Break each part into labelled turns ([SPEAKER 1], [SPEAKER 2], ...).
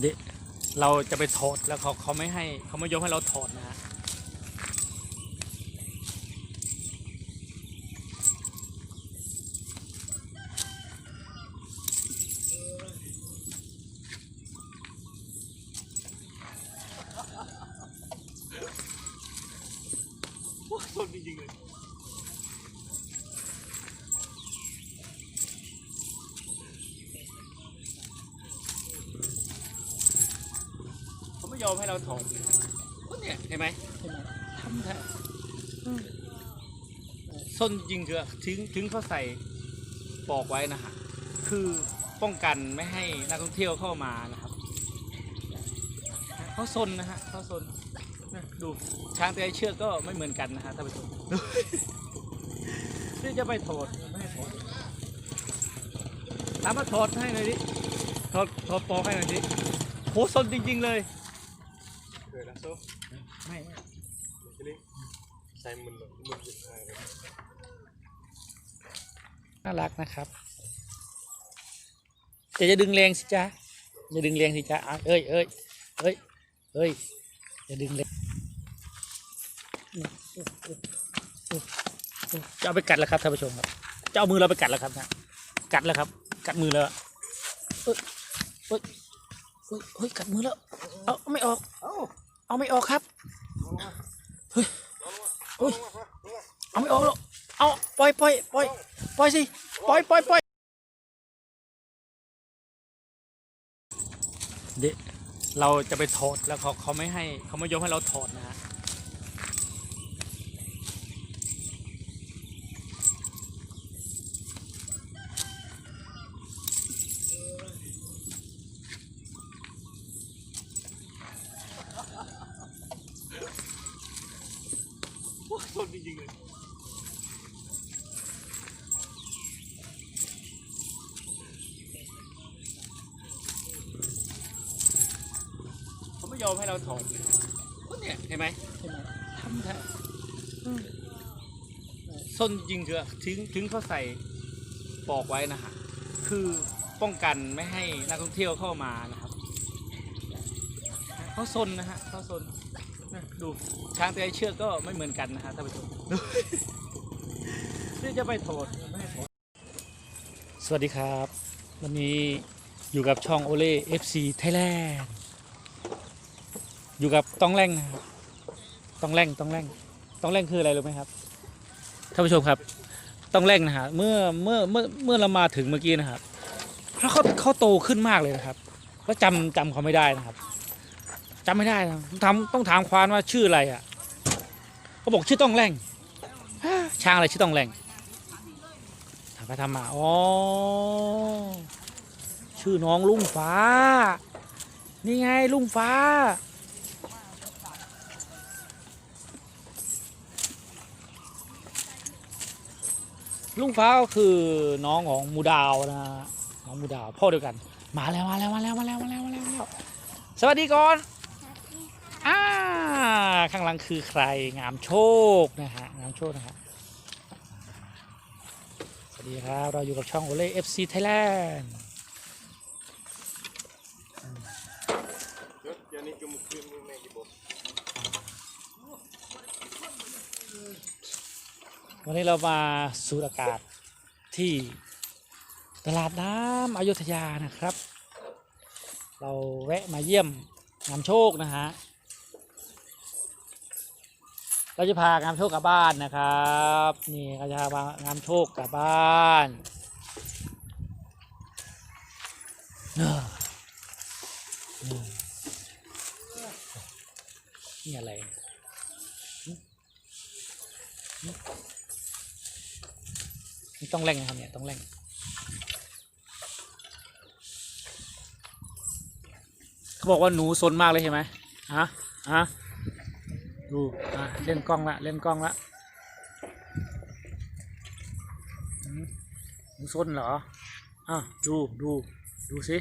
[SPEAKER 1] เดะเราจะไปถอดแล้วเขาเขาไม่ให้เขาไม่ยอมให้เราถอดนะฮะสดจริงๆเลยเขาไม่ ยอมให้เราถอดเนี่ยเห็นไหมเห็นไหมทำแท้ส้นจริงคือถึงถึงเขาใส่ปอกไว้นะฮะคือป้องกันไม่ให้นักท่องเที่ยวเข้ามานะครับเขาซนนะฮะเขาซนนดูช้างแต่ละเชือกก็ไม่เหมือนกันนะฮะท่านผู้ชมที่จะไปถอดไม่ให้ถอดตามมาถอดให้หน่อยดิถอดถอดปอกให้หน่อยดิโหซนจริง ๆ เลย
[SPEAKER 2] Oké, dat zo.
[SPEAKER 1] ไม่
[SPEAKER 2] Jullie zijn mijn moet je eigenlijk.
[SPEAKER 1] น่ารักนะครับจะจะดึงแรงสิจ๊ะอย่าดึงแรงสิจ๊ะอะเอ้ยเอ้ยเอ้ยเอ้ยอย่าดึงแรงจะเอาไปกัดแล้วครับท่านผู้ชมครับจะเอามือเราไปกัดแล้วครับนะกัดแล้วครับ กัดมือแล้วเอ้ยเอ้ยเอ้ยเฮ้ยกัดมือแล้ว เอาไม่ออก เอา ไม่ออกครับเฮ้ยเฮ้ยเอาไม่ออกหรอกเอาปล่อยปล่อยปล่อยปล่อยสิปล่อยปล่อยปล่อยเดะเราจะไปถอดแล้วเขาเขาไม่ให้เขาไม่ยอมให้เราถอดนะฮะ สดจริงๆเลยเขาไม่ยอม ให้เราถอดเนี่ยเห็นไหมเห็นไหมทำแท้ส้นจริงคือถึงถึงเขาใส่ปอกไว้นะฮะคือป้องกันไม่ให้นักท่องเที่ยวเข้ามานะครับเขาซนนะฮะเขาซนนะดูช้างแต่ละเชือกก็ไม่เหมือนกันนะฮะท่านผู้ชมที่จะไปโทษไม่ให้โทษสวัสดีครับ วันนี้อยู่กับช่องโอเล่ FC Thailand อยู่กับต้องแร่งนะครับต้องแร่งต้องแร่งต้องแร่งคืออะไรรู้ไหมครับท่านผู้ชมครับ ต้องแร่งนะฮะเมื่อเมื่อเมื่อเมื่อเรามาถึงเมื่อกี้นะครับเขาเขาเขาโตขึ้นมากเลยนะครับแล้วจำจำเขาไม่ได้นะครับจำไม่ได้นะต้องถาต้องถามควานว่าชื่ออะไรอะเขาบอกชื่อต้องแร่งช้างอะไรชื่อต้องแร่งทำไปทำมาอ๋อชื่อน้องลุงฟ้า นี่ไงลุงฟ้า ลุงฟ้าก็คือน้องของหมูดาวนะน้องหมูดาวพ่อเดียวกันมาแล้วมาแล้วมาแล้วมาแล้วมาแล้วมาแล้วมาแล้วสวัสดีก่อนอ่าข้างหลังคือใครงามโชคนะฮะงามโชคนะฮะสวัสดีครับเราอยู่กับช่องโอเล่ FC Thailand
[SPEAKER 2] Jut,
[SPEAKER 1] วันนี้เรามาสูดอากาศที่ตลาดน้ำอยุธยานะครับ เราแวะมาเยี่ยมงามโชคนะฮะ เราจะพางามโชคกลับบ้านนะครับ นี่เราจะพางามโชคกลับบ้านเนอะอืมนี่อะไร นี่ต้องเร่งนะครับเนี่ยต้องเร่งเขาบอกว่าหนูซนมากเลยใช่ไหมฮะฮะดูอะเล่นกล้องละเล่นกล้องละหนูซนเหรออะดูดูดูสิ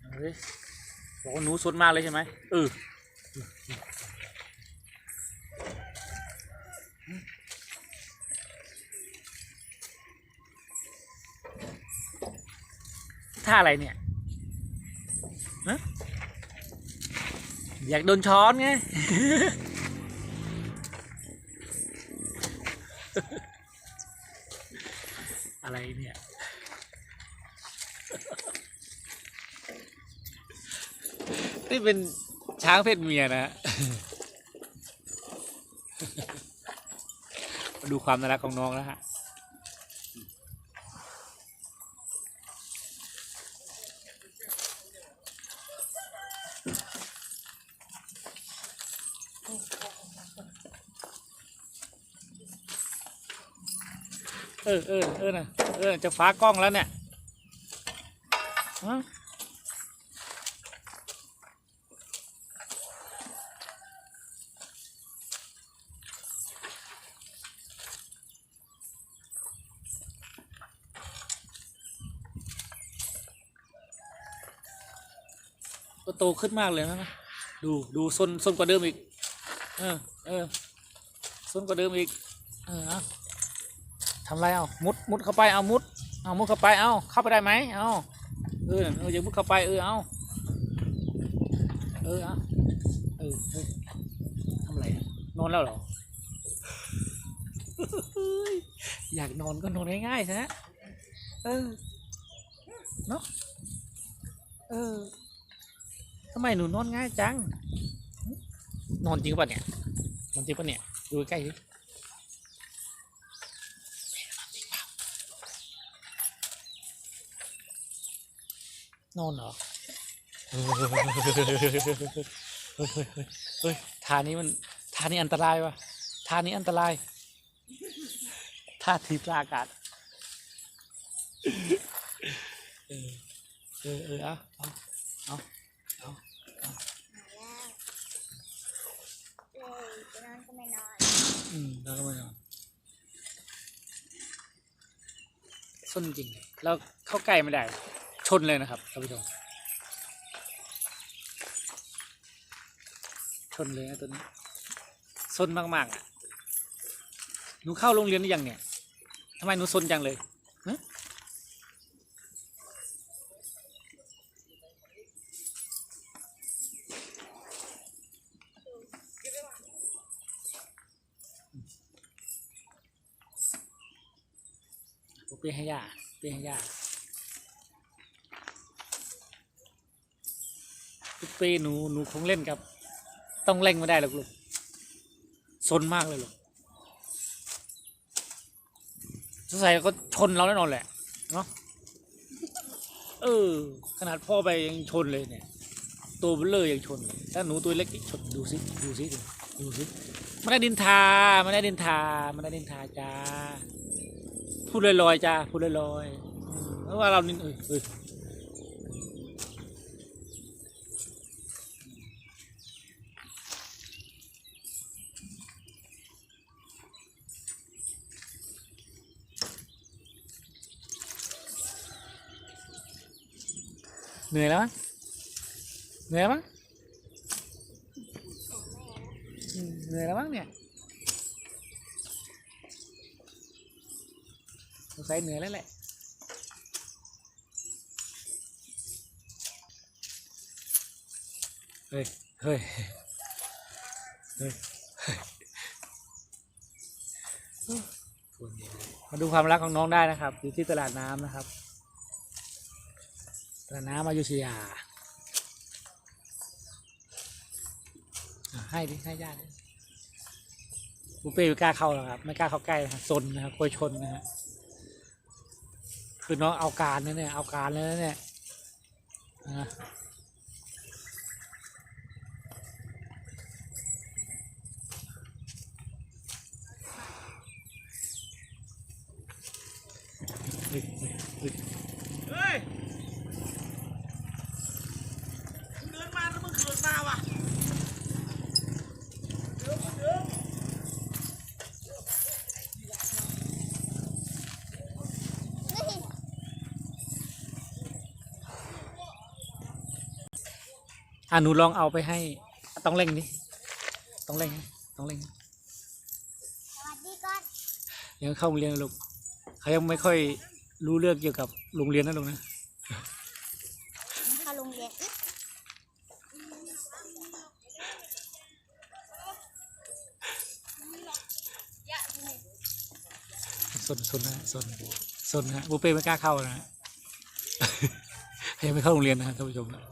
[SPEAKER 1] เอาสิบอกว่าหนูซนมากเลยใช่ไหมเออ ท่าอะไรเนี่ยฮฮะอยากโดนช้อนไง อะไรเนี่ย นี่เป็นช้างเพศเมียนะฮะมาดูความน่ารักของน้องแล้วฮะ เออเออเออนะเออ จะฟ้ากล้องแล้วเนี่ยฮะก็โตขึ้นมากเลยนะ ดู ดูซนซนกว่าเดิมอีก เออ เออซนกว่าเดิมอีก เออเอาทำไรเอามุด มุดเข้าไป เอามุด เอามุดเข้าไป เอาเข้าไปได้ไหมเอาเออ เอออย่ามุดเข้าไป เออ เอาเออ เอาเออเออทำอะไรอะนอนแล้วเหรอ อยากนอนก็นอนง่ายๆนะเออ เนาะเออทำไมหนูนอนง่ายจัง นอนจริงป่ะเนี่ยนอนจริงป่ะเนี่ยดูใกล้ดินอนเหรอเฮ้ยเฮ้ยเฮ้ยเฮ้ยท่านี้มันท่านี้อันตรายวะท่านี้อันตรายท่าทีปลาอากาศเออเออเออเอาเอาเอา
[SPEAKER 3] เลยจะนอนก็ไม่นอน
[SPEAKER 1] อืมแล้วก็ไม่นอนส้นจริงเลยแล้วเข้าใกล้ไม่ได้ ชนเลยนะครับท่านผู้ชมชนเลยนะตัวนี้ซนมากๆอะหนูเข้าโรงเรียนหรือยังเนี่ยทำไมหนูซนจังเลยฮะผมเปลี่ยนให้ย่าเปลี่ยนให้ย่า ทุกปีหนูหนูคงเล่นกับ ต้องเล่งไม่ได้หรอกลูกซนมากเลยลูกสงสัยก็ชนเราแน่นอนแหละเนาะเออ ขนาดพ่อไปยังชนเลยเนี่ย ตัวเบลเลอร์ยังชนเลยถ้าหนูตัวเล็กชนดูสิดูสิดูดูสิไม่ได้ดินทาไม่ได้ดินทาไม่ได้ดินทาจ้าพูดลอยๆจ้าพูดลอยๆอืมเพราะว่าเรานี่เออเออ เหนื่อยแล้วมั้งเหนื่อยแล้วมั้งอืมเหนื่อยแล้วมั้งเนี่ยสงสัยเหนื่อยแล้วแหละเฮ้ยเฮ้ยเฮ้ยเฮ้ยมาดูความรักของน้องได้นะครับ อยู่ที่ตลาดน้ำนะครับ ตลาดน้ำอยุธยา ให้ดิให้ญาติดิบุฟเฟ่ต์ไม่กล้าเข้าหรอกครับ ไม่กล้าเข้าใกล้นะครับซนนะครับกลัวชนนะฮะคือน้องเอาการนะเนี่ยเอาการเลยนะเนี่ยอะเฮ้ย เฮ้ย
[SPEAKER 2] มึงเดินมาแล้วมึงเขินมาว่ะเดี๋ยวเดี๋ยว
[SPEAKER 1] อะหนูลองเอาไปให้ต้องเร่งดิต้องเร่งนะต้องเร่งนะ
[SPEAKER 3] สวัสดีก่อน
[SPEAKER 1] ยังเข้าโรงเรียนนะลูกเขายังไม่ค่อยรู้เรื่องเกี่ยวกับโรงเรียนนะลูกนะ
[SPEAKER 3] เข้าโรงเรียนอีก
[SPEAKER 1] สนสนนะสนสนนะบูเป้ไม่กล้าเข้านะฮะยังไม่เข้าโรงเรียนนะครับท่านผู้ชมนะ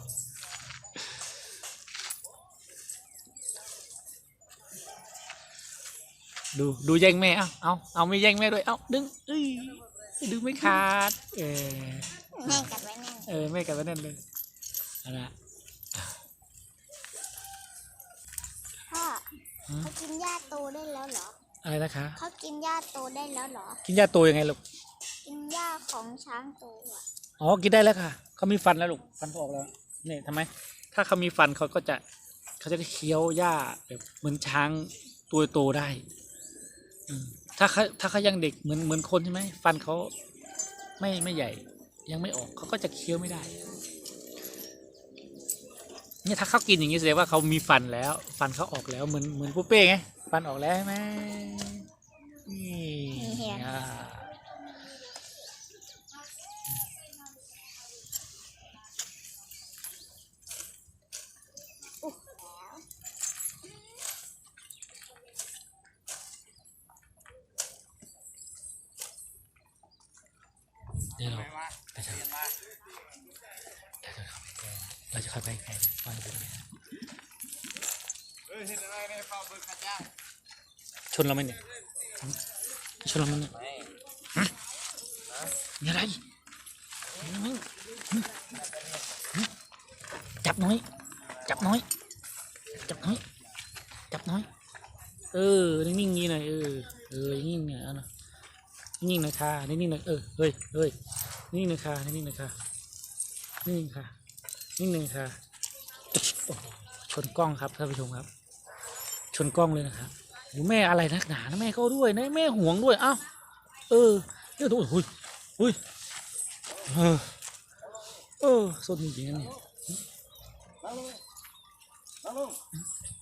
[SPEAKER 1] ดูดูแย่งแม่เอาเอาเอาไม่แย่งแม่ด้วยเอาดึงเอ้ยดึงไม่ขาด เออ
[SPEAKER 3] แม่กัดไว้แน่น
[SPEAKER 1] เออแม่กลับมานั่นเลยเอาละ
[SPEAKER 3] พ่อ
[SPEAKER 1] หืม
[SPEAKER 3] เขากินหญ้าโตได้แล้วเหรอ
[SPEAKER 1] อะไรนะคะ
[SPEAKER 3] เขากินหญ้าโตได้แล้วเหรอ
[SPEAKER 1] กินยาโตยังไงลูก
[SPEAKER 3] กินหญ้าของช้างโตอะ
[SPEAKER 1] อ๋อกินได้แล้วค่ะเขามีฟันแล้วลูกฟันเขาออกแล้วนี่ทำไม ถ้าเขามีฟันเขาก็จะเขาจะได้เคี้ยวหญ้าแบบเหมือนช้างตัวโตได้อืม ถ้าเขาถ้าเขายังเด็กเหมือนเหมือนคนใช่ไหมฟันเขาไม่ไม่ใหญ่ ยังไม่ออกเขาก็จะเคี้ยวไม่ได้เนี่ยถ้าเขากินอย่างนี้แสดงว่าเขามีฟันแล้ว ฟันเขาออกแล้วเหมือนเหมือนปุ๊เป้ไงฟันออกแล้วใช่ไหมนี่อ่า เดี๋ยวเรา เราจะเราจะเข้าไปแกนว่าจะเป็นยังไง
[SPEAKER 2] เฮ้ยเห็นอะไรในเป่าเบิกข้าเจ้า
[SPEAKER 1] ชนเราไหมเนี่ยชนเราไหมเนี่ยฮะมีอะไรมีอะไรหึหึจับน้อย จับน้อย จับน้อย จับน้อย เออ นิ่งๆงี้หน่อยเออ เออ นิ่งๆเนี่ยเอานะนิ่งๆหน่อยค่ะนิ่งๆหน่อยเออ เฮ้ยเฮ้ย นิ่งๆหน่อยค่ะนิ่งๆหน่อยค่ะนิ่งๆค่ะนิ่งๆค่ะโอ้โหชนกล้องครับท่านผู้ชมครับ ชนกล้องเลยนะครับโอ้แม่อะไรนักหนานะแม่ก็ด้วยนะแม่ห่วงด้วยเอ้าเออเดี๋ยวดูอุ้ยอุ้ยเออเออสนจริงๆนะเนี่ย
[SPEAKER 2] น้องลง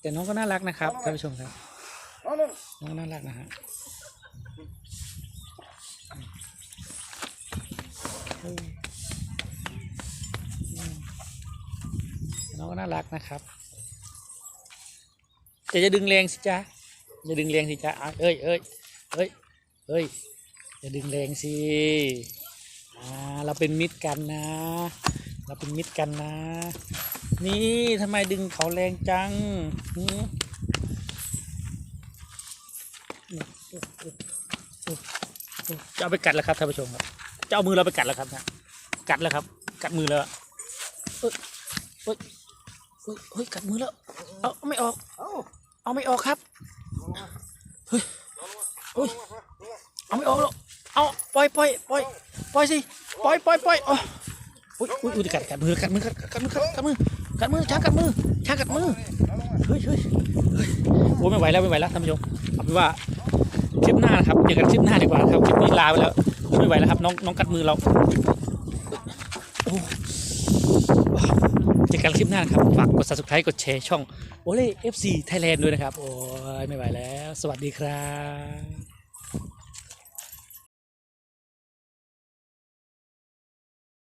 [SPEAKER 1] แต่น้องก็น่ารักนะครับท่านผู้ชมครับ
[SPEAKER 2] น้องลง
[SPEAKER 1] น้องก็น่ารักนะฮะเอออืม น้องก็น่ารักนะครับจะจะดึงแรงสิจ๊ะอย่าดึงแรงสิจ๊ะเอ้ยเอ้ยเอ้ยเอ้ยอย่าดึงแรงสิเราเป็นมิตรกันนะ เราเป็นมิตรกันนะ นี่ทำไมดึงเขาแรงจังจะเอาไปกัดแล้วครับท่านผู้ชมครับ จะเอามือเราไปกัดแล้วครับนะกัดแล้วครับ กัดมือแล้วเอ้ยเฮ้ยเฮ้ยกัดมือแล้ว เอาไม่ออก เอาไม่ออกครับเฮ้ยเฮ้ยเอาไม่ออกหรอกเอาปล่อยปล่อยปล่อยปล่อยสิปล่อยปล่อยปล่อยอ๋ออุ้ยอุ้ยอุ้ยกัดกัดมือกัดมือกัดกัดมือกัดมือกัดมือช้างกัดมือช้างกัดมือเฮ้ยเฮ้ยเฮ้ยโอ้ยไม่ไหวแล้วไม่ไหวแล้วท่านผู้ชมเอาเป็นว่าคลิปหน้านะครับเจอกันคลิปหน้าดีกว่าครับคลิปนี้ลาไปแล้ว ไม่ไหวแล้วครับ น้องน้องกัดมือเราโอ้เจอกันคลิปหน้านะครับ ฝากกด subscribe กดแชร์ช่องโอเล่ FC Thailand ด้วยนะครับ โอ้ยไม่ไหวแล้ว สวัสดีครับ